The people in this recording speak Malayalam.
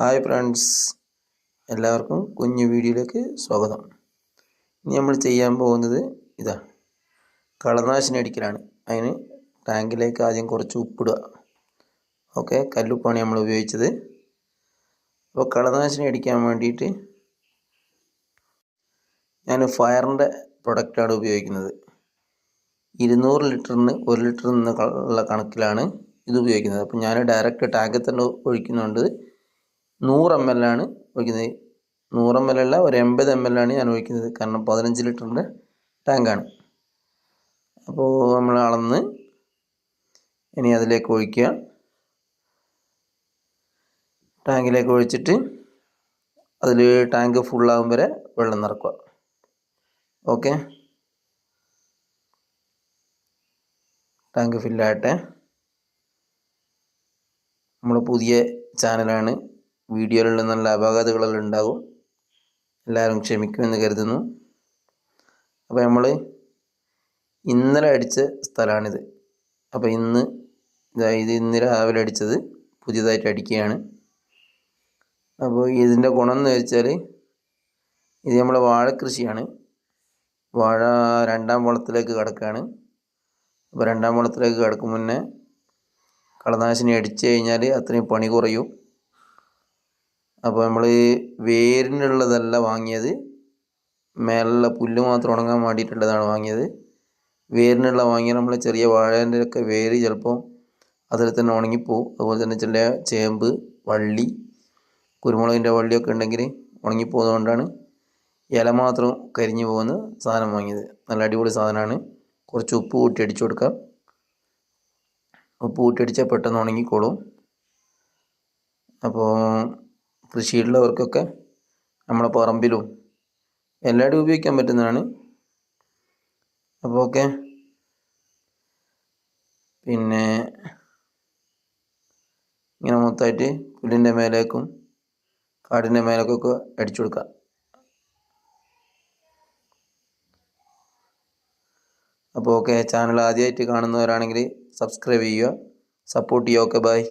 ഹായ് ഫ്രണ്ട്സ് എല്ലാവർക്കും കുഞ്ഞു വീഡിയോയിലേക്ക് സ്വാഗതം. ഇനി നമ്മൾ ചെയ്യാൻ പോകുന്നത് ഇതാ. കളനാശിനി അടിക്കലാണ്. അതിന് ടാങ്കിലേക്ക് ആദ്യം കുറച്ച് ഉപ്പിടുക ഓക്കെ കല്ലുപ്പാണ് നമ്മൾ ഉപയോഗിച്ചത്. അപ്പോൾ കളനാശിനി അടിക്കാൻ വേണ്ടിയിട്ട് ഞാൻ ഫയറിന്റെ പ്രൊഡക്റ്റാണ് ഉപയോഗിക്കുന്നത്. ഇരുന്നൂറ് ലിറ്ററിന് ഒരു ലിറ്റർ എന്ന കണക്കിലാണ് ഇത് ഉപയോഗിക്കുന്നത്. അപ്പോൾ ഞാൻ ഡയറക്റ്റ് ടാങ്കിൽ തന്നെ ഒഴിക്കുന്നുണ്ട്. നൂറ് എം എൽ ആണ് ഒഴിക്കുന്നത്. നൂറ് എം എൽ അല്ല ഒരു എൺപത് എം എൽ ആണ് ഞാൻ ഒഴിക്കുന്നത്. കാരണം പതിനഞ്ച് ലിറ്ററിന്റെ ടാങ്കാണ് അപ്പോൾ നമ്മൾ അളന്ന് ഇനി അതിലേക്ക് ഒഴിക്കുക. ടാങ്കിലേക്ക് ഒഴിച്ചിട്ട് അതിൽ ടാങ്ക് ഫുള്ളാകും വരെ വെള്ളം നിറക്കുക. ഓക്കെ ടാങ്ക് ഫില്ലാകട്ടെ നമ്മൾ പുതിയ ചാനലാണ് വീഡിയോയിലുള്ള നല്ല അപാകതകളെല്ലാം ഉണ്ടാകും എല്ലാവരും ക്ഷമിക്കുമെന്ന് കരുതുന്നു. അപ്പോൾ നമ്മൾ ഇന്നലെ അടിച്ച സ്ഥലമാണിത്. അപ്പോൾ ഇന്ന് ഇത് ഇന്ന് രാവിലെ അടിച്ചത് പുതിയതായിട്ട് അടിക്കുകയാണ്. അപ്പോൾ ഇതിന്റെ ഗുണം എന്ന് വെച്ചാൽ ഇത് നമ്മളെ വാഴ കൃഷിയാണ്. വാഴ രണ്ടാം വളത്തിലേക്ക് കിടക്കുകയാണ്. അപ്പോൾ രണ്ടാം വളത്തിലേക്ക് കിടക്കും മുന്നേ കളനാശിനി അടിച്ചു കഴിഞ്ഞാൽ അത്രയും പണി കുറയും. അപ്പോൾ നമ്മൾ വേരിനുള്ളതല്ല വാങ്ങിയത്. മേലുള്ള പുല്ല് മാത്രം ഉണങ്ങാൻ വേണ്ടിയിട്ടുള്ളതാണ് വാങ്ങിയത്. വേരിനുള്ള വാങ്ങിയാൽ നമ്മൾ ചെറിയ വാഴേന്റെ ഒക്കെ വേര് ചിലപ്പോൾ അതിൽ തന്നെ ഉണങ്ങിപ്പോവും. അതുപോലെ തന്നെ ചില ചേമ്പ് വള്ളി കുരുമുളകിന്റെ വള്ളിയൊക്കെ ഉണ്ടെങ്കിൽ ഉണങ്ങിപ്പോകുന്നതുകൊണ്ടാണ് ഇല മാത്രം കരിഞ്ഞു പോകുന്ന സാധനം വാങ്ങിയത്. നല്ല അടിപൊളി സാധനമാണ്. കുറച്ച് ഉപ്പ് കൂട്ടി അടിച്ചു കൊടുക്കാം. ഉപ്പ് കൂട്ടി അടിച്ചാൽ പെട്ടെന്ന് ഉണങ്ങിക്കോളും. അപ്പോൾ കൃഷിയുള്ളവർക്കൊക്കെ നമ്മളെ പറമ്പിലും എല്ലായിടും ഉപയോഗിക്കാൻ പറ്റുന്നതാണ്. അപ്പോൾ ഓക്കെ പിന്നെ ഇങ്ങനെ മൊത്തമായിട്ട് പുല്ലിന്റെ മേലേക്കും കാടിന്റെ മേലേക്കൊക്കെ അടിച്ചു കൊടുക്കുക. അപ്പോൾ ഓക്കെ ചാനൽ ആദ്യമായിട്ട് കാണുന്നവരാണെങ്കിൽ സബ്സ്ക്രൈബ് ചെയ്യുക. സപ്പോർട്ട് ചെയ്യുക. Okay bye.